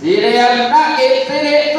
สีเห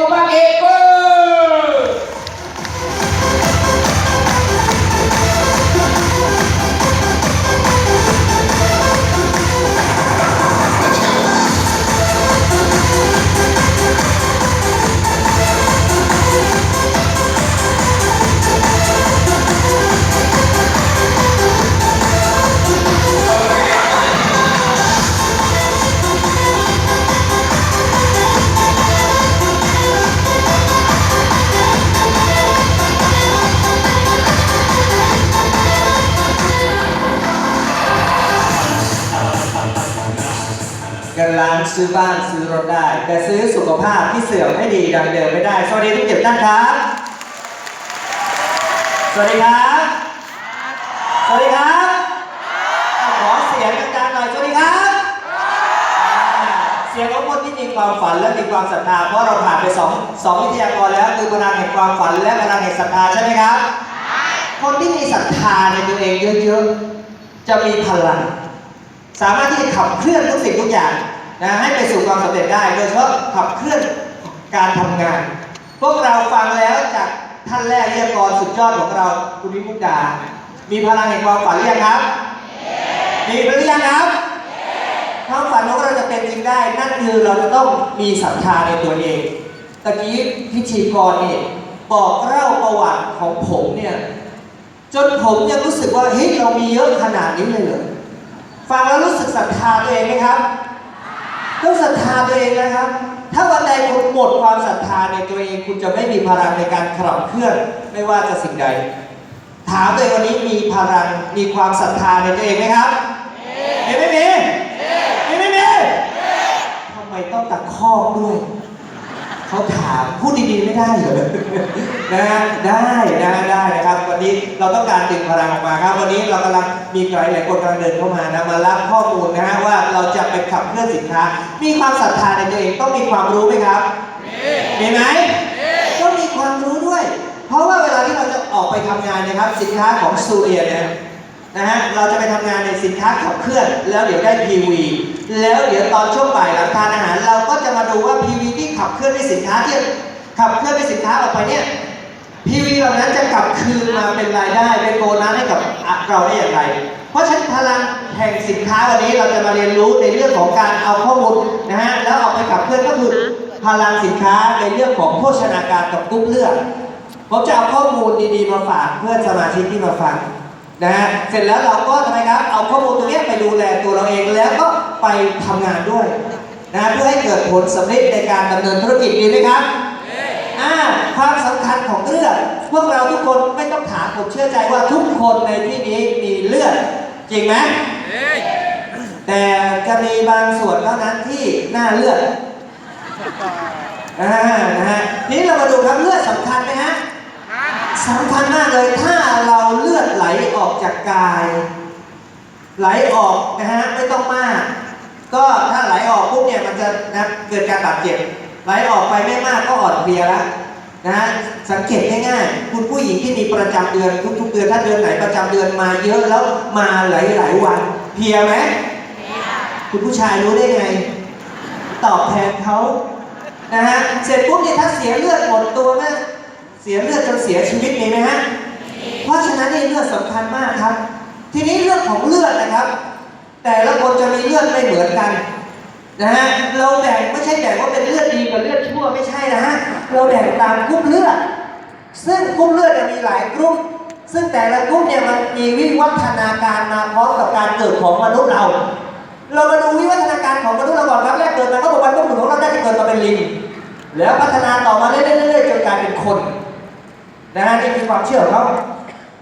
ร้านซื้อบ้านซื้อรถได้ แต่ซื้อสุขภาพที่เสื่อมให้ดีดังเดิมไม่ได้ สวัสดีทุกเจ็บท่านครับ สวัสดีครับ สวัสดีครับ ขอเสียงดังๆหน่อยสวัสดีครับ เสียงของคนที่มีความฝันและมีความศรัทธาเพราะเราผ่านไปสองสองวิทยากรแล้วคือพลังแห่งความฝันและพลังแห่งศรัทธาใช่ไหมครับ คนที่มีศรัทธาในตัวเองเยอะๆจะมีพลังสามารถที่จะขับเคลื่อนทุกสิ่งทุกอย่าง นะให้ไปสู่ความสำเร็จได้ โดยเฉพาะขับเคลื่อนการทำงาน พวกเราฟังแล้วจากท่านแรกเรียกกรสุดยอดของเราคุณวิมุกดา มีพลังแห่งความฝันหรือยังครับ มีหรือยังครับความฝันของเราจะเป็นจริงได้ นั่นคือเราจะต้องมีศรัทธาในตัวเอง ตะกี้พิธีกรนี่บอกเล่าประวัติของผมเนี่ยจนผมยังรู้สึกว่าเฮ้ยเรามีเยอะขนาดนี้เลยเหรอฟังแล้วรู้สึกศรัทธาตัวเองไหมครับ ต้องศรัทธาตัวเองนะครับ ถ้าวันใดคุณหมดความศรัทธาในตัวเอง คุณจะไม่มีพลังในการขับเคลื่อนไม่ว่าจะสิ่งใด ถามตัวเองวันนี้มีพลังมีความศรัทธาในตัวเองไหมครับมีไม่มีมีไม่มีทำไมต้องตะคอกด้วย เขาถามพูดดีๆไม่ได้เหรอนะฮะได้นะได้นะครับ วันนี้เราต้องการดึงพลังออกมาครับ วันนี้เรากำลังมีหลายหลายๆคนกำลังเดินเข้ามานะมารับข้อมูลนะฮะว่าเราจะไปขับเคลื่อนสินค้า มีความศรัทธาในตัวเองต้องมีความรู้ไหมครับมีไหมต้องมีความรู้ด้วย เพราะว่าเวลาที่เราจะออกไปทำงานเนะครับ สินค้าของซูเรียเนี่ยนะฮะเราจะไปทำงานในสินค้าขับเคลื่อน แล้วเดี๋ยวได้ PV แล้วเดี๋ยวตอนช่วงบ่ายหลังทานอาหาร เราก็จะมาดูว่า PV ที่ขับเค ลื่อนด้วยสินค้าที่ขับเคลื่อนด้วยสินค้าออกไปเนี่ย PV เหล่านั้นจะกลับคืนมาเป็นรายได้เป็นโบนัสให้กับเราได้อย่างไร เพราะฉะนั้นพลังแห่งสินค้าวันนี้เราจะมาเรียนรู้ในเรื่องของการเอาข้อมูลนะฮะแล้วเอาไปขับเคลื่อนก็คือพลังสินค้าในเรื่องของโภชนาการกับกรุ๊ปเลือดผมจะเอาข้อมูลดีๆมาฝากเพื่อนสมาชิกที่มาฟังนะฮะเสร็จแล้วเราก็ทำไมครับเอาข้อมูลตรงเนี้ยไปดูแลตัวเราเองแล้วก็ไปทำงานด้วย นะเพื่อให้เกิดผลสำเร็จในการดำเนินธุรกิจดีไหมครับอ่าความสำคัญของเลือดพวกเราทุกคนไม่ต้องถามผมเชื่อใจว่าทุกคนในที่นี้มีเลือดจริงไหมแต่จะมีบางส่วนเท่านั้นที่หน้าเลือดอ่านะฮะทีนี้เรามาดูครับเลือดสำคัญไหมฮะสำคัญมากเลยถ้าเราเลือดไหลออกจากกาย ไหลออกนะฮะไม่ต้องมาก ก็ถ้าไหลออกปุ๊บเนี่ยมันจะนะเกิดการบาดเจ็บไหลออกไปไม่มากก็อ่อนเพลียแล้วนะฮะสังเกตง่ายๆคุณผู้หญิงที่มีประจำเดือนทุกๆเดือนถ้าเดือนไหนประจำเดือนมาเยอะแล้วมาหลายๆวันเพลียไหมคุณผู้ชายรู้ได้ไง ตอบแทนเขานะฮะเสร็จปุ๊บเนี่ยถ้าเสียเลือดหมดตัวนะเสียเลือดจนเสียชีวิตมีไหมฮะเพราะฉะนั้นนี่เลือดสำคัญมากครับ ทีนี้เรื่องของเลือดนะครับ แต่ละคนจะมีเลือดไม่เหมือนกันนะฮะเราแบ่งไม่ใช่แบ่งว่าเป็นเลือดดีกับเลือดชั่วไม่ใช่นะฮะเราแบ่งตามกรุ๊ปเลือด ซึ่งกรุ๊ปเลือดเนี่ยมีหลายกรุ๊ปซึ่งแต่ละกรุ๊ปเนี่ยมันมีวิวัฒนาการมาพร้อมกับการเกิดของมนุษย์เรา เรามาดูวิวัฒนาการของมนุษย์เราก่อนครับแรกเกิดมาก็บอกว่าพวกหนูของเราได้เกิดมาเป็นลิงแล้วพัฒนาต่อมาเรื่อยๆๆจนกลายเป็นคนนะฮะนี่คือความเชื่อของเขา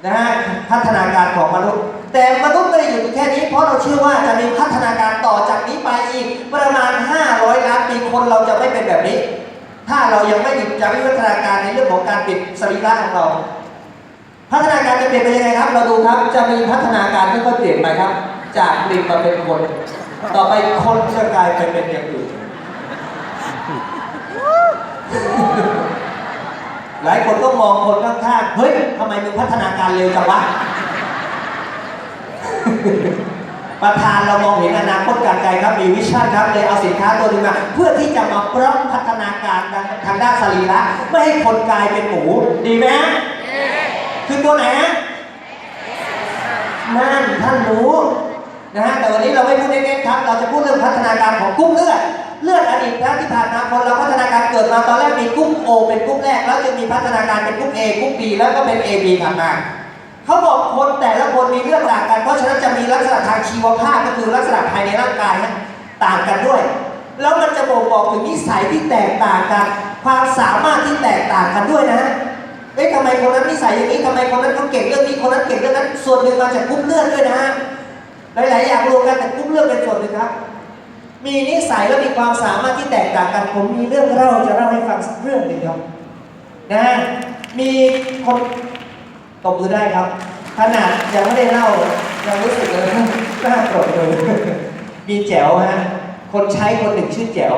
นะฮะพัฒนาการของมนุษย์ แต่มนุษย์ไม่ได้อยู่แค่นี้ เพราะเราเชื่อว่าจะมีพัฒนาการต่อจากนี้ไปอีกประมาณ 500 ล้านปีคนเราจะไม่เป็นแบบนี้ ถ้าเรายังไม่หยุดยั้งวิวัฒนาการในเรื่องของการปิดสรีระของเรา พัฒนาการจะเปลี่ยนไปยังไงครับ เราดูครับจะมีพัฒนาการค่อยๆเปลี่ยนไปครับ จากลิงมาเป็นคน ต่อไปคนจะกลายไปเป็นอย่างอื่นหลายคนก็มองคนข้างๆเฮ้ยทำไมมึงพัฒนาการเร็วจังวะ ประธานเรามองเห็นอนาคตการไกลครับมีวิชั่นครับเลยเอาสินค้าตัวนึงมาเพื่อที่จะมาปรับพัฒนาการทางด้านสรีระไม่ให้คนกลายเป็นหมูดีไหมคือตัวไหนฮะนั่นท่านรู้นะฮะแต่วันนี้เราไม่พูดเน้นๆครับ เราจะพูดเรื่องพัฒนาการของกุ้งเลือดเลือดอดีตแล้วที่ผ่านมาคนเราพัฒนาการเกิดมาตอนแรกมีกุ้งโอเป็นกุ้งแรก แล้วจะมีพัฒนาการเป็นกุ้งเอกุ้งบีแล้วก็เป็นเอบีถัดมา เขาบอกคนแต่ละคนมีเรื่องต่างกัน เพราะฉะนั้นจะมีลักษณะทางชีวภาพก็คือลักษณะภายในร่างกายนะต่างกันด้วย แล้วมันจะบ่งบอกถึงนิสัยที่แตกต่างกัน ความสามารถที่แตกต่างกันด้วยนะเอ๊ะทำไมคนนั้นนิสัยอย่างนี้ทำไมคนนั้นเขาเก่งเรื่องนี้คนนั้นเก่งเรื่องนั้น ส่วนหนึ่งมาจากกรุ๊ปเลือดด้วยนะฮะหลาย ๆ อย่างรวมกันแต่กรุ๊ปเลือดเป็นส่วนหนึ่งครับ มีนิสัยและมีความสามารถที่แตกต่างกันผมมีเรื่องเล่าจะเล่าให้ฟังสักเรื่องหนึ่งครับนะฮะมีคน ตบมือได้ครับ ขนาดยังไม่ได้เล่ายังรู้สึกเลยน่าปรบเลยมีแจ๋วฮะ คนใช้คนหนึ่งชื่อแจ๋ว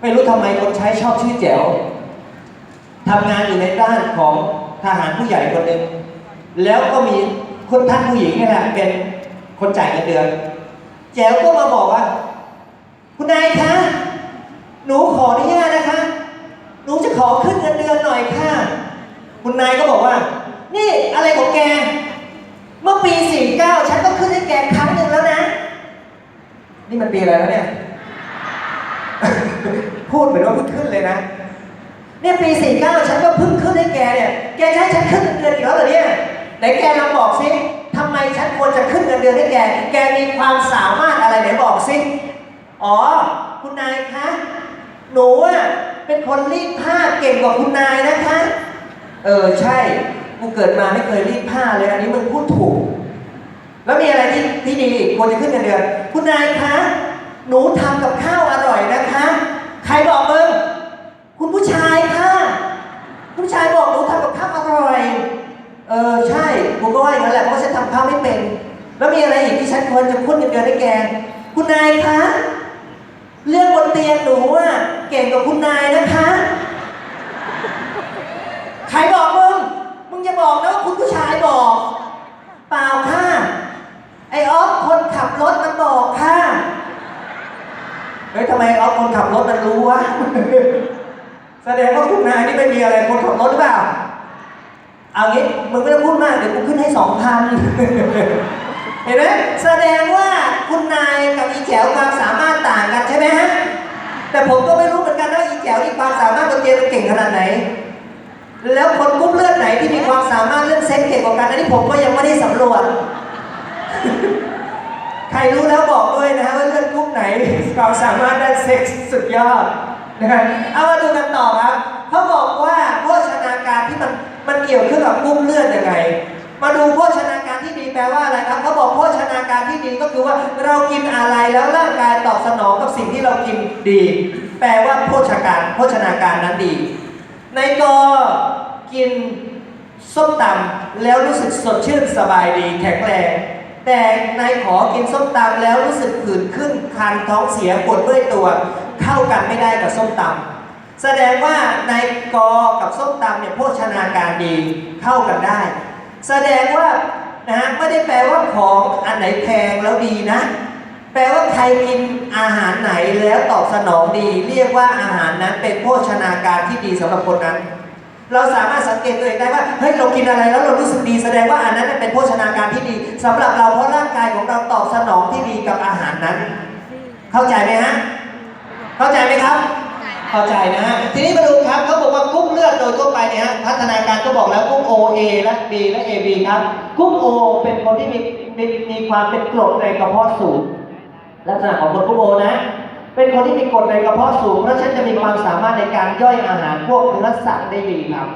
ไม่รู้ทำไมคนใช้ชอบชื่อแจ๋วทำงานอยู่ในด้านของทหารผู้ใหญ่คนหนึ่งแล้วก็มีคนท่านผู้หญิงนี่แหละเป็นคนจ่ายเงินเดือน แจ๋วก็มาบอกว่า คุณนายคะ หนูขออนุญาตนะคะ หนูจะขอขึ้นเงินเดือนหน่อยค่ะ คุณนายก็บอกว่า นี่อะไรของแก เมื่อปี 49 ฉันก็ขึ้นให้แกครั้งหนึ่งแล้วนะ นี่มันปีอะไรแล้วเนี่ย พูดเหมือนว่าเพิ่งขึ้นเลยนะ เนี่ยปี 49 ฉันก็เพิ่งขึ้นให้แกเนี่ย แกจะให้ฉันขึ้นเงินเดือนอีกแล้วเหรอเนี่ย ไหนแกลองบอกสิทำไมฉันควรจะขึ้นเงินเดือนให้แก แกมีความสามารถอะไรไหนบอกสิ อ๋อ คุณนายคะ หนูอะเป็นคนรีดผ้าเก่งกว่าคุณนายนะคะ เออใช่ กูเกิดมาไม่เคยรีดผ้าเลย อันนี้มึงพูดถูก แล้วมีอะไรที่ที่ดีอีกควรจะขึ้นเงินเดือนคุณนายคะหนูทำกับข้าวอร่อยนะคะ ใครบอกมึงคุณผู้ชายค่ะผู้ชายบอกหนูทำกับข้าวอร่อย เออใช่กูก็ว่าอย่างนั้นแหละเพราะฉันทำข้าวไม่เป็น แล้วมีอะไรอีกที่ฉันควรจะพูดเงินเดือนให้แกคุณนายคะเรื่องบนเตียงหนูอะเก่งกว่าคุณนายนะคะ ใครบอกมึง มึงอย่าบอกนะว่าคุณผู้ชายบอก เปล่าค่ะ ไอออฟคนขับรถมันบอกค่ะเฮ้ยทำไมออฟคนขับรถมันรู้วะ แสดงว่าคุณนายนี่ไม่มีอะไรคนขับรถหรือเปล่า เอางี้มึงไม่ต้องพูดมากเดี๋ยวกูขึ้นให้สองพันเห็นไหมแสดงว่าคุณนายกับอีแจวความสามารถต่างกันใช่ไหมฮะ แต่ผมก็ไม่รู้เหมือนกันว่าอีแจวนี่ความสามารถตัวเกมมันเก่งขนาดไหน แล้วคนกรุ๊ปเลือดไหนที่มีความสามารถเรื่องเซ็กเก่งกว่ากันอันนี้ผมก็ยังไม่ได้สำรวจ ใครรู้แล้วบอกด้วยนะฮะว่าเลือดกรุ๊ปไหนความสามารถด้านเซ็กสุดยอดนะฮะเอามาดูกันต่อครับเขาบอกว่าโภชนาการที่มันมันเกี่ยวขึ้นกับกรุ๊ปเลือดยังไงมาดูโภชนาการที่ดีแปลว่าอะไรครับเขาบอกโภชนาการที่ดีก็คือว่าเรากินอะไรแล้วร่างกายตอบสนองกับสิ่งที่เรากินดี แปลว่าโภชการโภชนาการนั้นดี ในกอกินส้มตำแล้วรู้สึกสดชื่นสบายดีแข็งแรง แต่นายขอกินส้มตำแล้วรู้สึกผื่นขึ้นคันท้องเสียปวดเมื่อยตัวเข้ากันไม่ได้กับส้มตำแสดงว่านายกอกับส้มตำเนี่ยโภชนาการดีเข้ากันได้ แสดงว่านะฮะไม่ได้แปลว่าของอันไหนแพงแล้วดีนะ แปลว่าใครกินอาหารไหนแล้วตอบสนองดี เรียกว่าอาหารนั้นเป็นโภชนาการที่ดีสำหรับคนนั้น เราสามารถสังเกตตัวเองได้ว่าเฮ้ยเรากินอะไรแล้วเรารู้สึกดีแสดงว่าอันนั้นเป็นโภชนาการที่ดีสำหรับเราเพราะร่างกายของเราตอบสนองที่ดีกับอาหารนั้น เข้าใจไหมฮะเข้าใจไหมครับเข้าใจนะฮะทีนี้มาดูครับเขาบอกว่ากุ้งเลือดโดยทั่วไปเนี่ยฮะพัฒนาการก็บอกแล้วกุ้ง O A และ B และ A B ครับ กุ้ง O เป็นคนที่มีมีมีความเป็นกรดในกระเพาะสูง ลักษณะของคนกุ้งโอนะ เป็นคนที่มีกรดในกระเพาะสูงเพราะฉะนั้นจะมีความสามารถในการย่อยอาหารพวกเนื้อสัตว์ได้ดีครับ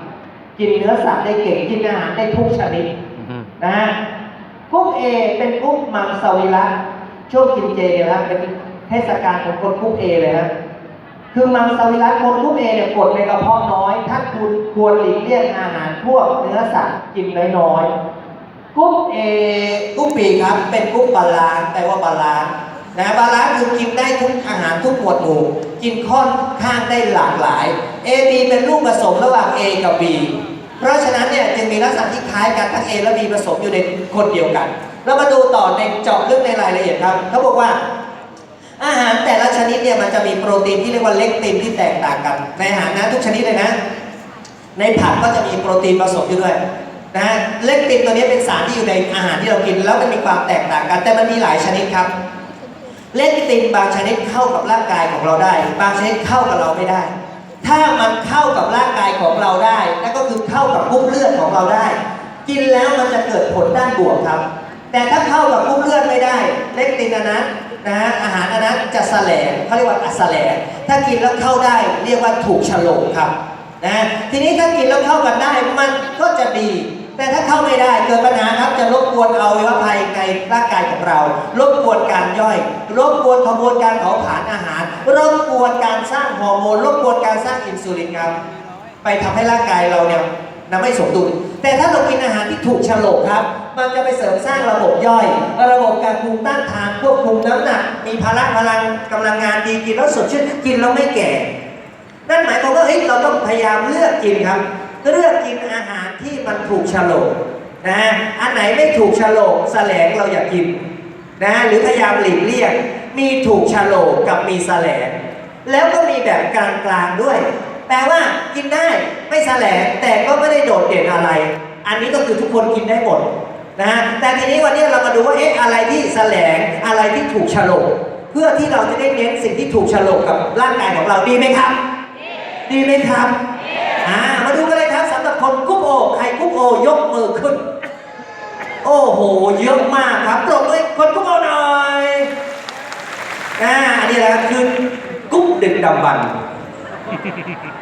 กินเนื้อสัตว์ได้เก่งกินอาหารได้ทุกชนิดนะฮะกุ้งเอเป็นกุ้งมังสวิรัตช่วงกินเจเนี่ยนะเป็นเทศกาลของคนกุ้งเอเลยนะคือมังสวิรัตคนกุ้งเอเนี่ยกรดในกระเพาะน้อยท่านคุณควรหลีกเลี่ยงอาหารพวกเนื้อสัตว์กินน้อยๆกุ้งเอกุ้งปีกครับเป็นกุ้งบาลานซ์แปลว่าบาลานซ์ นะบาลานซ์คือกินได้ทุกอาหารทุกหมวดหมู่ กินค่อนข้างได้หลากหลาย A B เป็นลูกผสมระหว่าง A กับ B เพราะฉะนั้นเนี่ยจึงมีลักษณะที่คล้ายกันทั้ง A และ B ผสมอยู่ในคนเดียวกัน เรามาดูต่อในเจาะลึกในรายละเอียดครับเขาบอกว่า อาหารแต่ละชนิดเนี่ยมันจะมีโปรตีนที่เรียกว่าเลกตินที่แตกต่างกัน ในอาหารนะทุกชนิดเลยนะ ในผักก็จะมีโปรตีนผสมอยู่ด้วยนะเลกตินตัวนี้เป็นสารที่อยู่ในอาหารที่เรากิน แล้วมันมีความแตกต่างกัน แต่มันมีหลายชนิดครับ เลกตินบางชนิดเข้ากับร่างกายของเราได้ บางชนิดเข้ากับเราไม่ได้ ถ้ามันเข้ากับร่างกายของเราได้นั่นก็คือเข้ากับกรุ๊ปเลือดของเราได้ กินแล้วมันจะเกิดผลด้านบวกครับ แต่ถ้าเข้ากับกรุ๊ปเลือดไม่ได้ เลกตินอันนั้นนะฮะอาหารอันนั้นจะแสลงเขาเรียกว่าอัสแสลงถ้ากินแล้วเข้าได้เรียกว่าถูกฉลกครับนะทีนี้ถ้ากินแล้วเข้ากันได้มันก็จะดี แต่ถ้าเข้าไม่ได้เกิดปัญหาครับจะรบกวนอวัยวะภายในร่างกายของเรารบกวนการย่อยรบกวนกระบวนการเผาผลาญอาหารรบกวนการสร้างฮอร์โมนรบกวนการสร้างอินซูลินครับ ไปทำให้ร่างกายเราเนี่ยนะไม่สมดุล แต่ถ้าเรากินอาหารที่ถูกฉลกครับ มันจะไปเสริมสร้างระบบย่อย ระบบการภูมิต้านทานควบคุมน้ำหนัก มีพละพลังกำลังงานดีกินแล้วสดชื่นกินแล้วไม่แก่ นั่นหมายความว่าเฮ้ยเราต้องพยายามเลือกกินครับ เลือกกินอาหารที่มันถูกฉลกนะฮะอันไหนไม่ถูกฉลกแสลงเราอย่ากินนะฮะหรือพยายามหลีกเลี่ยงมีถูกฉลกกับมีแสลง แล้วก็มีแบบกลางๆด้วย แปลว่ากินได้ไม่แสลงแต่ก็ไม่ได้โดดเด่นอะไร อันนี้ก็คือทุกคนกินได้หมดนะฮะแต่ทีนี้วันนี้เรามาดูว่าเอ๊ะอะไรที่แสลงอะไรที่ถูกฉลกเพื่อที่เราจะได้เน้นสิ่งที่ถูกฉลกกับร่างกายของเราดีไหมครับ ดีไหมครับ อยกมือขึ้น โอ้โห เยอะมากครับปรบมือคนกรุ๊ปโอหน่อยอ่าอันนี้แหละคือกรุ๊ปดึกดำบรร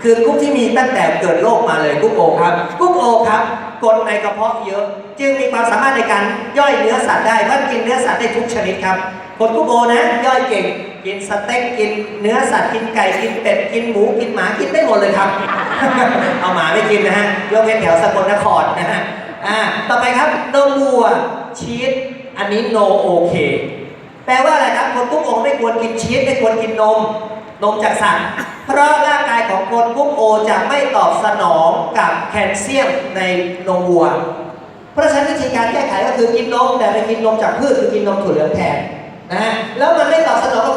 คือกรุ๊ปที่มีตั้งแต่เกิดโลกมาเลยกรุ๊ปโอครับกรุ๊ปโอครับกรดในกระเพาะเยอะ จึงมีความสามารถในการย่อยเนื้อสัตว์ได้เพรากินเนื้อสัตว์ได้ทุกชนิดครับคนกรุ๊ปโอนะย่อยเก่ง กินสเต็กกินเนื้อสัตว์กินไก่กินเป็ดกินหมูกินหมากินได้หมดเลยครับ เอาหมาไม่กินนะฮะยกเว้นแถวสกลนครนะฮะอ่าต่อไปครับนมวัวชีสอันนี้ no โอเคแปลว่าอะไรครับคนกรุ๊ปโอไม่ควรกินชีสไม่ควรกินนม นมจากสัตว์เพราะร่างกายของคนกรุ๊ปโอจะไม่ตอบสนองกับแคลเซียมในนมวัว เพราะฉะนั้นวิธีการแก้ไขก็คือกินนมแต่ไปกินนมจากพืชคือกินนมถั่วเหลืองแทนนะฮะแล้วมันไม่ตอบสนอง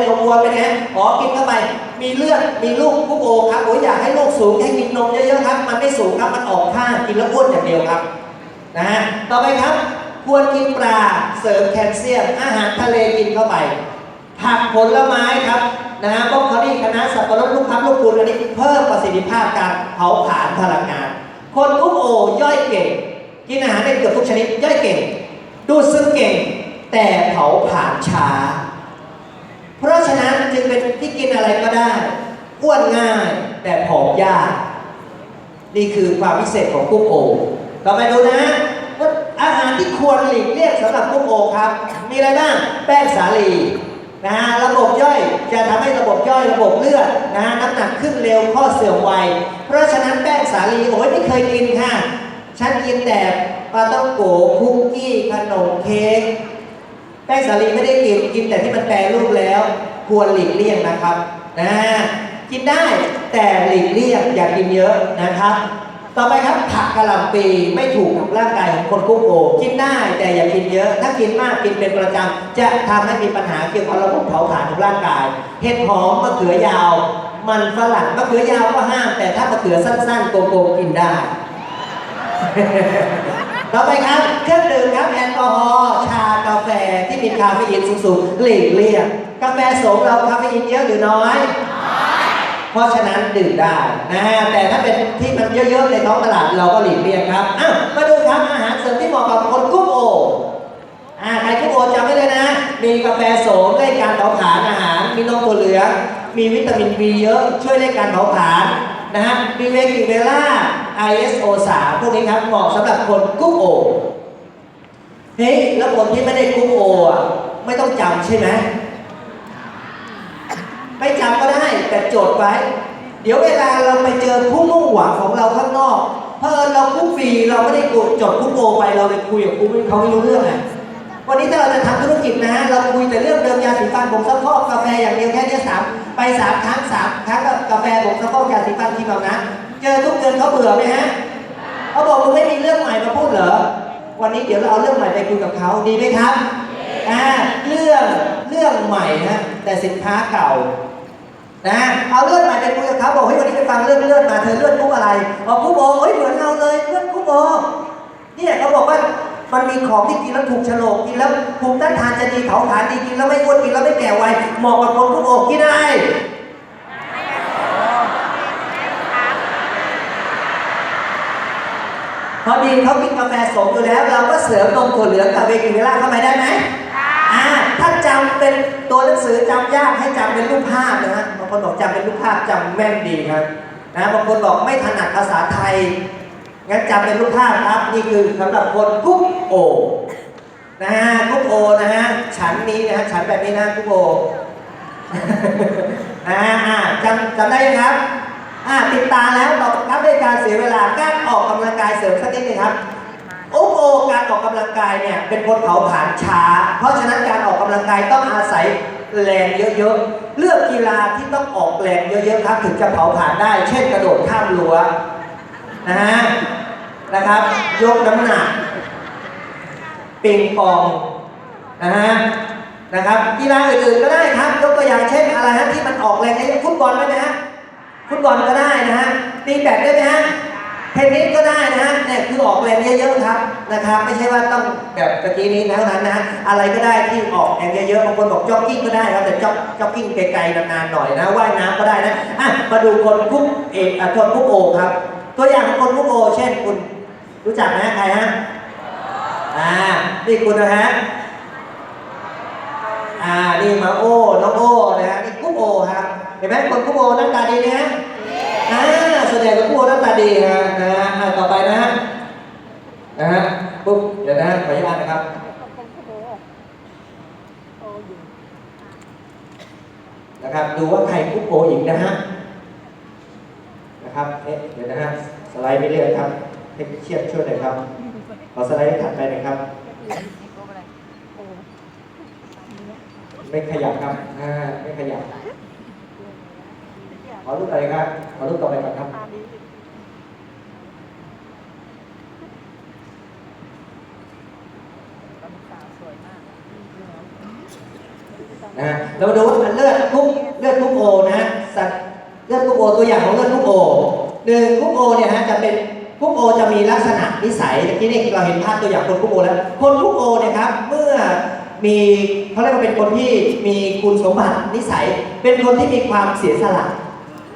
เนี่ยนมวัวเป็นไงอ๋อกินเข้าไป มีเลือด มีลูกกรุ๊ปโอครับ โอ้ยอยากให้ลูกสูงให้กินนมเยอะๆครับ มันไม่สูงครับ มันออกข้างกินแล้วอ้วนอย่างเดียวครับ นะฮะ ต่อไปครับ ควรกินปลา เสริมแคลเซียม อาหารทะเลกินเข้าไป ผักผลไม้ครับ นะฮะบรอกโคลีคะน้าสับปะรดลูกพับลูกปูนอันนี้เพิ่มประสิทธิภาพการเผาผลาญพลังงาน คนกรุ๊ปโอย่อยเก่ง กินอาหารได้เกือบทุกชนิด ย่อยเก่ง ดูดซึมเก่ง แต่เผาผลาญช้า เพราะฉะนั้นจึงเป็นที่กินอะไรก็ได้อ้วนง่ายแต่ผอมยาก นี่คือความพิเศษของกุ้งโอต่อไปดูนะว่าอาหารที่ควรหลีกเลี่ยงสำหรับกุ้งโอครับ มีอะไรบ้างแป้งสาลีนะฮะระบบย่อยจะทำให้ระบบย่อยระบบเลือดนะฮะน้ำหนักขึ้นเร็วข้อเสื่อมไว เพราะฉะนั้นแป้งสาลีโอ้ยไม่เคยกินค่ะ ฉันกินแต่ปลาต้องโกคุกกี้ขนมเค้ก แป้งสาลีไม่ได้กินกินแต่ที่มันแปรรูปแล้ว ควรหลีกเลี่ยงนะครับนะกินได้แต่หลีกเลี่ยงอย่ากินเยอะนะครับ ต่อไปครับผักกะหล่ำปีไม่ถูกกับร่างกายของคนกุ๊กโอกินได้แต่อย่ากินเยอะ ถ้ากินมากกินเป็นประจำจะทำให้มีปัญหาเกี่ยวกับระบบเผาผลาญของร่างกาย เห็ดหอมมะเขือยาว มันฝรั่งมะเขือยาวก็ห้าม แต่ถ้ามะเขือสั้นๆโกงๆกินได้ ต่อไปครับเครื่องดื่มครับแอลกอฮอล์ชากาแฟที่มีคาเฟอีนสูงๆหลีกเลี่ยงกาแฟสมเราคาเฟอีนเยอะหรือน้อยเพราะฉะนั้นดื่มได้นะฮะแต่ถ้าเป็นที่มันเยอะๆในท้องตลาดเราก็หลีกเลี่ยงครับอ้าวมาดูครับอาหารเสริมที่เหมาะกับคนกรุ๊ปโออ่าใครกรุ๊ปโอจำไว้เลยนะ มีกาแฟโสมเร่งการเผาผลาญอาหารมีนมถั่วเหลืองมีวิตามิน B เยอะช่วยเร่งการเผาผลาญนะฮะมีเวกิเวล่า ISO 3 พวกนี้ครับเหมาะสำหรับคนกรุ๊ปโอเฮ้ยแล้วคนที่ไม่ได้กรุ๊ปโออะไม่ต้องจำใช่ไหมไม่จำก็ได้แต่จดไว้ เดี๋ยวเวลาเราไปเจอผู้มุ่งหวังของเราข้างนอกเพอเราคุกฟรีเราไม่ได้กดจดคุกโอไปเราเลยคุยกับคุกเขาไม่รู้เรื่องไงวันนี้ถ้าเราจะทำธุรกิจนะ เราคุยแต่เรื่องเดิมยาสีฟันผมซักฟอกกาแฟอย่างเดียวแค่เนี้ยสามไปสามครั้งสามครั้งกับกาแฟผมซักฟอกยาสีฟันทีเดียวนะ จอทุกเดือนเขาเบื่อไหมฮะเขาบอกมึงไม่มีเรื่องใหม่มาพูดเหรอ วันนี้เดี๋ยวเราเอาเรื่องใหม่ไปคุยกับเขาดีไหมครับอ่าเรื่องเรื่องใหม่นะแต่สินค้าเก่านะเอาเลือดมาไปคุยกับเขาบอกเฮ้ยวันนี้ไปฟังเรื่องเลือดมาเธอเลือดกุ๊กอะไรบอกกุ๊กโอเฮ้ยเหมือนเราเลยเลือดกุ๊กโอเนี่ยเขาบอกว่ามันมีของที่กินแล้วถูกโฉลกกินแล้วภูมิต้านทานจะดีเผาผลาญดีกินแล้วไม่อ้วนกินแล้วไม่แก่ไวเหมาะกับคนกุ๊กโอกินอะไร พอดีเขากินกาแฟสมอยู่แล้ว เราก็เสริมนมถั่วเหลืองกับเวกิเวล่าเข้าไปได้ไหมอ่าถ้าจำเป็นตัวหนังสือจำยากให้จำเป็นรูปภาพนะฮะบางคนบอกจำเป็นรูปภาพจำแม่นดีครับนะบางคนบอกไม่ถนัดภาษาไทยงั้นจำเป็นรูปภาพครับนี่คือสำหรับคนกรุ๊ปโอนะฮะกรุ๊ปโอนะฮะฉันนี้นะฮะฉันแบบนี้นะกรุ๊ปโออ่าอ่าจำจำได้ไหมครับ อ่าติดตาแล้วตอบครับด้วยการเสียเวลาการออกกำลังกายเสริมสักนิดนึงครับโอ้โอการออกกำลังกายเนี่ยเป็นคนเผาผลาญช้า เพราะฉะนั้นการออกกำลังกายต้องอาศัยแรงเยอะๆ เลือกกีฬาที่ต้องออกแรงเยอะๆครับถึงจะเผาผลาญได้ เช่นกระโดดข้ามรั้วนะฮะนะครับ ยกน้ำหนักปิงปองนะฮะนะครับกีฬาอื่นๆก็ได้ครับยกตัวอย่างเช่นอะไรฮะที่มันออกแรงเยอะฟุตบอลได้ไหมฮะ ฟุตบอลก็ได้นะฮะตีแบดได้ไหมฮะเทนนิสก็ได้นะฮะเนี่ยคือออกแรงเยอะๆครับนะครับไม่ใช่ว่าต้องแบบตะกี้นี้เท่านั้นนะฮะอะไรก็ได้ที่ออกแรงเยอะๆบางคนบอกจ็อกกิ้งก็ได้ครับแต่จ็อกจ็อกกิ้งไกลๆนานๆหน่อยนะว่ายน้ำก็ได้นะอะมาดูคนกรุ๊ปเอกอะคนกรุ๊ปโอครับ ตัวอย่างของคนกรุ๊ปโอ เช่นคุณรู้จักไหมใครฮะอ่านี่คุณนะฮะอ่านี่มาโอ้ เห็นไหมคนกุ๊กโอหน้าตาดีนะฮะอ่าส่วนใหญ่ก็กุ๊กโอหน้าตาดีฮะนะฮะต่อไปนะฮะนะฮะปุ๊บเดี๋ยวนะฮะขออนุญาตนะครับนะครับ ดูว่าใครกุ๊กโออีกนะฮะนะครับเอ๊ะเดี๋ยวนะฮะสไลด์ไปเรื่อยครับเทคเชียนช่วยหน่อยครับขอสไลด์ถัดไปหน่อยครับไม่ขยับครับอ่าไม่ขยับ ขอรูปอะไรครับ ขอรูปต่อไปก่อนครับนะฮะเรามาดูว่าเลือดทุกเลือดทุกโอนะสัตว์เลือดทุกโอตัวอย่างของเลือดทุกโอหนึ่งทุกโอเนี่ยฮะจะเป็นทุกโอจะมีลักษณะนิสัยเมื่อกี้นี่เราเห็นภาพตัวอย่างคนทุกโอแล้ว คนทุกโอเนี่ยครับเมื่อมีเขาเรียกว่าเป็นคนที่มีคุณสมบัตินิสัย เป็นคนที่มีความเสียสละ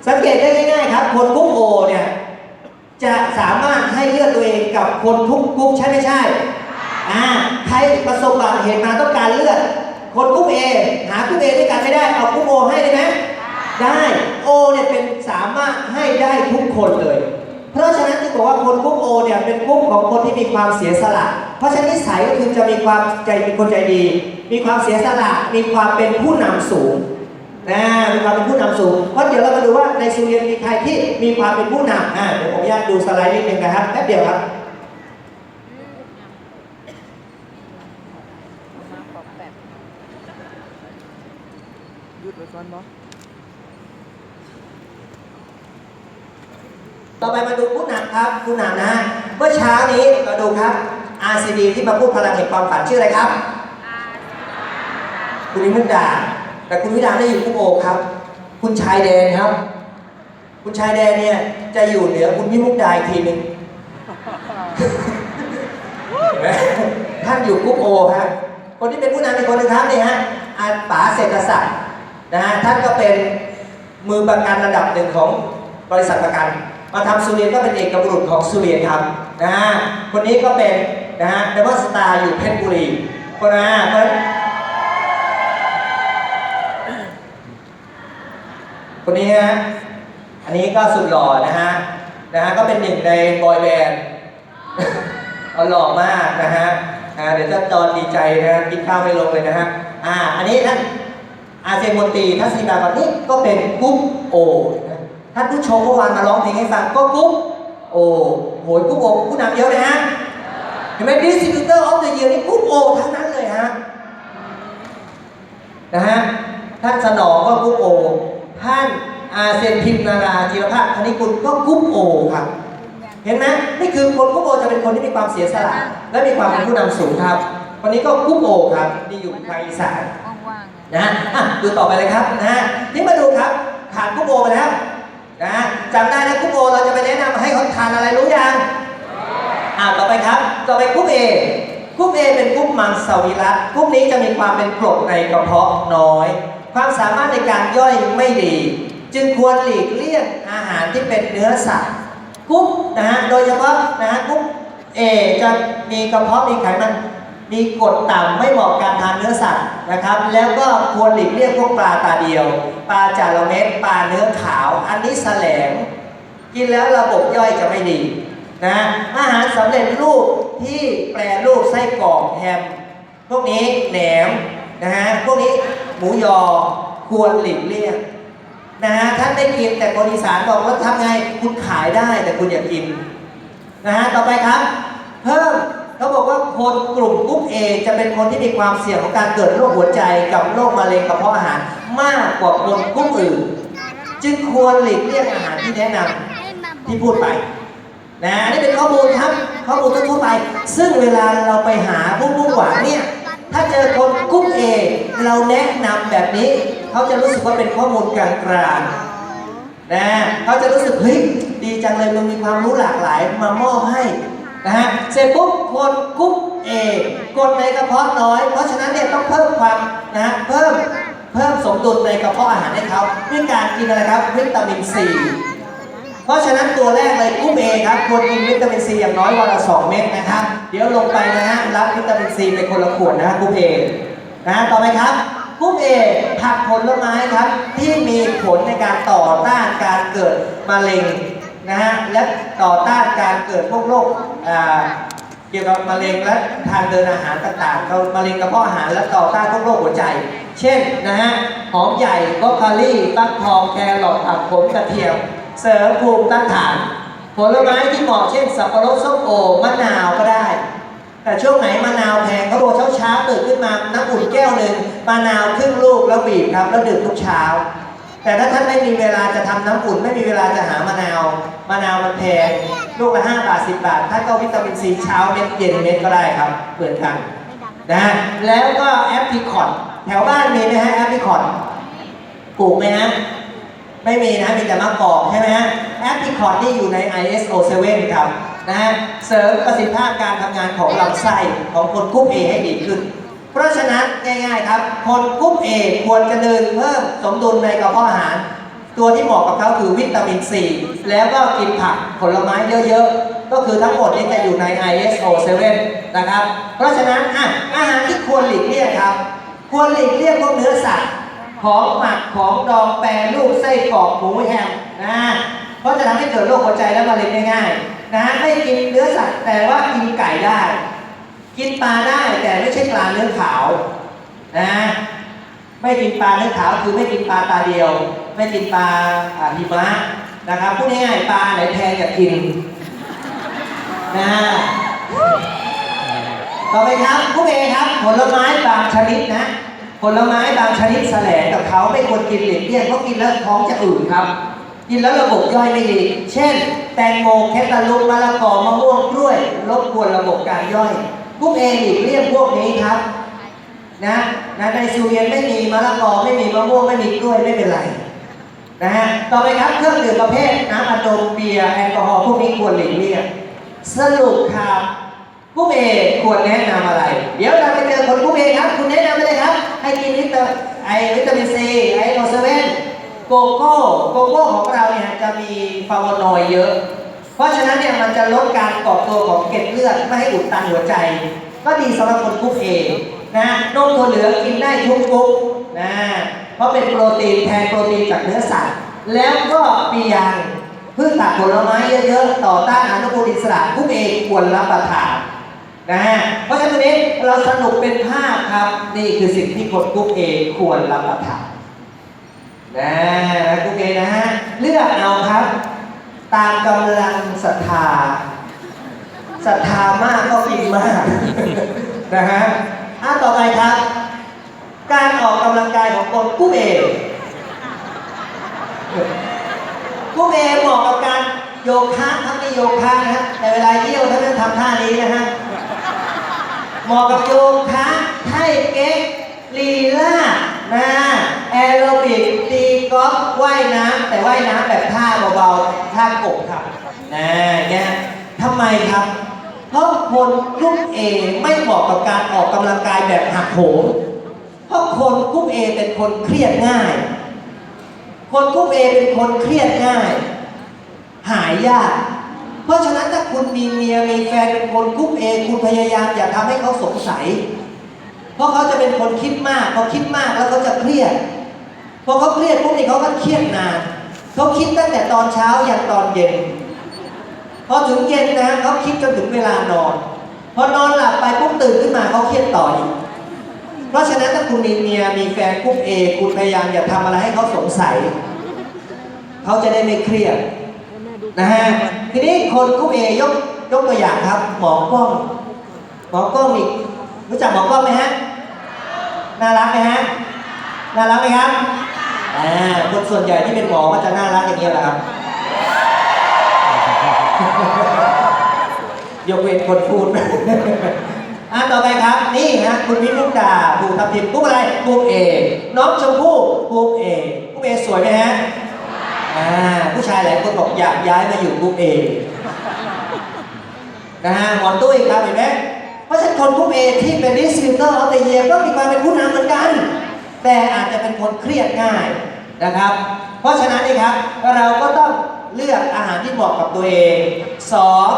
สังเกตได้ง่ายๆครับ คนทุกโอเนี่ยจะสามารถให้เลือดตัวเองกับคนทุกกรุ๊ปใช่ไม่ใช่อ่าใครประสบบัติเหตุมาต้องการเลือด คนกรุ๊ปเอหากรุ๊ปเอด้วยกันไม่ได้เอากรุ๊ปโอให้ได้ไหมได้โอเนี่ยเป็นสามารถให้ได้ทุกคนเลย เพราะฉะนั้นจึงบอกว่าคนกรุ๊ปโอเนี่ยเป็นกรุ๊ปของคนที่มีความเสียสละ เพราะฉะนั้นนิสัยก็คือจะมีความใจเป็นคนใจดี มีความเสียสละ มีความเป็นผู้นำสูง นะมีความเป็นผู้นำสูง เพราะเดี๋ยวเรามาดูว่าในซูเรียนมีใครที่มีความเป็นผู้นำอ่าเดี๋ยวผมอนุญาตดูสไลด์นิดนึงนะครับแป๊บเดียวครับยุดไว้ก่อนบ่ต่อไปมาดูผู้นำครับผู้นำนะเมื่อเช้านี้เราดูครับ RCD ที่มาพูดพลังแห่งความฝันชื่ออะไรครับคุณวิมุกดา แต่คุณวิดาได้อยู่คุกโอครับ คุณชายแดนครับ คุณชายแดนเนี่ยจะอยู่เหนือคุณวิมุกดาอีกทีหนึ่งท่านอยู่คุกโอครับคนที่เป็นผู้นำอีกคนหนึงครับนี่ฮะอาป๋าเศรษฐศักดิ์นะฮะท่านก็เป็นมือประกันระดับหนึ่งของบริษัทประกัน มาทำสุเรียนก็เป็นเอกบุรุษของสุเรียนครับนะฮะคนนี้ก็เป็นนะฮะเดวสตาร์อยู่เพชรบุรีคนนะเพราะ นนคนนี้ฮะอันนี้ก็สุดหล่อนะฮะนะฮะก็เป็นหนึ่งในบอยแบนด์เอาหล่อมากนะฮะอ่าเดี๋ยวจะจอนดีใจนะกินข้าวไม่ลงเลยนะฮะอ่าอันนี้ท่านอาเซียนมนตรีทัศนีบาคนนี้ก็เป็นกรุ๊ปโอนะท่านผู้ชมเมื่อวานมาร้องเพลงให้ฟังก็กรุ๊ปโอโหยกรุ๊ปโอผู้นำเยอะเลยฮะเห็นไหมดิสติบิวเตอร์ออฟเดอะเยียร์นี่กรุ๊ปโอทั้งนั้นเลยฮะนะฮะท่านสนองก็กรุ๊ปโอ ท่านอาเซียนพิมพ์นาราจิรภาคธนิกุลก็กรุ๊ปโอครับ เห็นไหมนี่คือคนกรุ๊ปโอจะเป็นคนที่มีความเสียสละและมีความเป็นผู้นำสูงครับวันนี้ก็กรุ๊ปโอครับนี่อยู่ทางอีสานว่างๆนะอะดูต่อไปเลยครับนะนี่มาดูครับผ่านกรุ๊ปโอไปแล้วนะจำได้นะกรุ๊ปโอเราจะไปแนะนำให้เขาทานอะไรรู้ยังอ่าต่อไปครับต่อไปกรุ๊ปเอกรุ๊ปเอเป็นกรุ๊ปมังสวิรัตกรุ๊ปนี้จะมีความเป็นกรดในกระเพาะน้อย ความสามารถในการย่อยไม่ดี จึงควรหลีกเลี่ยงอาหารที่เป็นเนื้อสัตว์กรุ๊ปนะฮะโดยเฉพาะนะฮะกรุ๊ปเอจะมีกระเพาะมีไขมันมีกรดต่ำไม่เหมาะการทานเนื้อสัตว์นะครับ แล้วก็ควรหลีกเลี่ยงพวกปลาตาเดียว ปลาจาระเม็ดปลาเนื้อขาว อันนี้แสลงกินแล้วระบบย่อยจะไม่ดีนะอาหารสำเร็จรูปที่แปรรูปไส้กรอกแฮมพวกนี้แหนม นะฮะพวกนี้หมูยอควรหลีกเลี่ยงนะฮะท่านได้กินแต่คนอีสานบอกว่าทำไงคุณขายได้แต่คุณอย่ากินนะฮะต่อไปครับ เพิ่มเขาบอกว่าคนกลุ่มกรุ๊ป A จะเป็นคนที่มีความเสี่ยงของการเกิดโรคหัวใจกับโรคมะเร็งกระเพาะอาหารมากกว่าคนกลุ่มอื่น จึงควรหลีกเลี่ยงอาหารที่แนะนำที่พูดไปนะนี่เป็นข้อมูลครับข้อมูลทั่วๆไป ซึ่งเวลาเราไปหาผู้ผู้หวังเนี่ย ถ้าเจอคนกลุ่ม A เราแนะนำแบบนี้ เขาจะรู้สึกว่าเป็นข้อมูลกลางๆนะเขาจะรู้สึกเฮ้ยดีจังเลยมึงมีความรู้หลากหลายมามอบให้นะฮะเสร็จปุ๊บคนกรุ๊ปเอกดในกระเพาะน้อย เพราะฉะนั้นเนี่ยต้องเพิ่มความนะเพิ่มเพิ่มสมดุลในกระเพาะอาหารให้เขาด้วยการกินอะไรครับวิตามินซี ราะฉะนั้นตัวแรกเลยกรุ๊ปเอครับควรกินวิตามินซีอย่างน้อยวันละ2เม็ดนะครับ เดี๋ยวลงไปนะฮะรับวิตามินซีไปคนละขวดนะฮะกรุ๊ปเอนะฮะต่อไปครับกรุ๊ปเอผักผลไม้ครับ ที่มีผลในการต่อต้านการเกิดมะเร็งนะฮะและต่อต้านการเกิดพวกโรคอ่าเกี่ยวกับมะเร็งและทางเดินอาหารต่างๆเรามะเร็งกระเพาะอาหารและต่อต้านพวกโรคหัวใจ เช่นนะฮะหอมใหญ่บรอกโคลีฟักทองแครอทผักผลกระเทียม เสริมภูมิต้านทาน ผลไม้ที่เหมาะเช่นสับปะรดส้มโอมะนาวก็ได้ แต่ช่วงไหนมะนาวแพงเขาบอเช้าๆตื่นขึ้นมาน้ำอุ่นแก้วหนึ่งมะนาวครึ่งลูกแล้วบีบครับแล้วดื่มทุกเช้า แต่ถ้าท่านไม่มีเวลาจะทำน้ำอุ่น ไม่มีเวลาจะหามะนาวมะนาวมันแพงลูกละ5บาท10บาทท่านก็วิตามินซีเช้าเม็ดเย็นเม็ดก็ได้ครับเหมือนกันนะแล้วก็แอปพลิคอตแถวบ้านมีไหมฮะแอปพลิคอตปลูกไหมฮะ ไม่มีนะมีแต่มะกอกใช่ไหมฮะแอปพลิคอตนี่อยู่ใน ISO 7 ครับนะฮะเสริมประสิทธิภาพการทำงานของลำไส้ของคนกรุ๊ป A ให้ดีขึ้น เพราะฉะนั้นง่ายๆครับ คนกรุ๊ป A ควรจะเดินเพิ่มสมดุลในกระเพาะอาหาร ตัวที่เหมาะกับเขาคือวิตามินซีแล้วก็กินผักผลไม้เยอะๆ ก็คือทั้งหมดนี้จะอยู่ใน ISO 7 นะครับ เพราะฉะนั้นอะอาหารที่ควรหลีกเลี่ยงครับ ควรหลีกเลี่ยงพวกเนื้อสัตว์ ของหมักของดองแปรรูปไส้กรอกหมูแฮมนะเพราะจะทำให้เกิดโรคหัวใจและมะเร็งได้ง่ายนะไม่กินเนื้อสัตว์แต่ว่ากินไก่ได้ กินปลาได้แต่ไม่ใช่ปลาเนื้อขาวนะไม่กินปลาเนื้อขาวคือไม่กินปลาตาเดียว ไม่กินปลาอ่าหิมะนะครับพูดง่ายๆปลาไหนแพงอย่ากินนะต่อไปครับผู้เองครับผลไม้บางชนิดนะ ผลไม้บางชนิดแสลงกับเขาไม่ควรกินเหลีกเลี่ยงเพราะกินแล้วท้องจะอืดครับ กินแล้วระบบย่อยไม่ดี เช่น แตงโมแคตตาลูปมะละกอมะม่วงกล้วยรบกวนระบบการย่อยพวกเองหลีกเลี่ยงพวกนี้ครับนะนะในซูเรียนไม่มีมะละกอไม่มีมะม่วงไม่มีกล้วยไม่เป็นไรนะฮะต่อไปครับเครื่องดื่มประเภทน้ำอัดลมเบียร์แอลกอฮอล์พวกนี้ควรหลีกเลี่ยงสรุปครับ ผู้เอควรแนะนำอะไร เดี๋ยวเราไปเจอคนผู้เอครับ คุณแนะนำไปเลยครับ ให้กินวิตาไอวิตามินซีไอโอเซเว่นโกโก้โกโก้ของเราเนี่ยจะมีฟลาโวนอยด์เยอะ เพราะฉะนั้นเนี่ยมันจะลดการก่อตัวของเกล็ดเลือดไม่ให้อุดตันหัวใจ ก็ดีสำหรับคนกรุ๊ปเอนะนมถั่วเหลืองกินได้ทุกกรุ๊ปนะเพราะเป็นโปรตีนแทนโปรตีนจากเนื้อสัตว์ แล้วก็มียางพืชผักผลไม้เยอะๆ ต่อต้านอนุมูลอิสระกรุ๊ปเอควรรับประทาน นะฮะเพราะฉะนั้นตรงนี้เราสรุปเป็นภาพครับ นี่คือสิ่งที่คนกรุ๊ปเอควรรับประทานนะกรุ๊ปเอนะฮะเลือกเอาครับ ตามกำลังศรัทธาศรัทธามากก็กินมากนะฮะอะต่อไปครับ การออกกำลังกายของคนกรุ๊ปเอกรุ๊ปเอเหมาะกับการโยคะครับไม่โยคะนะฮะแต่เวลาเยี่ยวท่านทำท่านี้นะฮะ เหมาะกับโยคะไทเก๊กลีลานะแอโรบิกตีกอล์ฟว่ายน้ำแต่ว่ายน้ำแบบท่าเบาๆท่ากบครับนะเนี่ยทำไมครับเพราะคนกลุ่มเอไม่เหมาะกับการออกกำลังกายแบบหักโหมเพราะคนกลุ่มเอเป็นคนเครียดง่าย คนกลุ่มเอเป็นคนเครียดง่าย หายยาก เพราะฉะนั้นถ้าคุณมีเมียมีแฟนเป็นคนกลุ่มเอคุณพยายามอย่าทำให้เขาสงสัย เพราะเขาจะเป็นคนคิดมากพอคิดมากแล้วเขาจะเครียดพอเขาเครียดปุ๊บนี่เขาก็เครียดนานเขาคิดตั้งแต่ตอนเช้ายันตอนเย็นพอถึงเย็นนะเขาคิดจนถึงเวลานอนพอนอนหลับไปปุ๊บตื่นขึ้นมาเขาเครียดต่ออีกเพราะฉะนั้นถ้าคุณมีเมียมีแฟนกลุ่มเอคุณพยายามอย่าทำอะไรให้เขาสงสัย เขาจะได้ไม่เครียด นะฮะทีนี้คนกลุ่มเอยกยกตัวอย่างครับหมอกล้องหมอกล้องอีกรู้จักหมอกล้องไหมฮะน่ารักไหมฮะน่ารักไหมครับอ่าคนส่วนใหญ่ที่เป็นหมอก็จะน่ารักอย่างนี้ยแหละครับยกเว้นคนพูดอะต่อไปครับ นี่นะคุณวิมุกดาภูทับทิมกลุ่มอะไรกลุ่มเอน้องชมพู่กลุ่มเอกลุ่มเอสวยไหมฮะ อ่าผู้ชายหลายคนบอกอยากย้ายมาอยู่กรุ๊ปเอนะฮะหมอนตุ้ยครับเห็นไหมเพราะฉะนั้นคนกรุ๊ปเอที่เป็นดิสติบิวเตอร์ออฟเดอะเยียก็มีความเป็นผู้นำเหมือนกัน แต่อาจจะเป็นคนเครียดง่ายนะครับ เพราะฉะนั้นนี่ครับเราก็ต้องเลือกอาหารที่เหมาะกับตัวเองสอง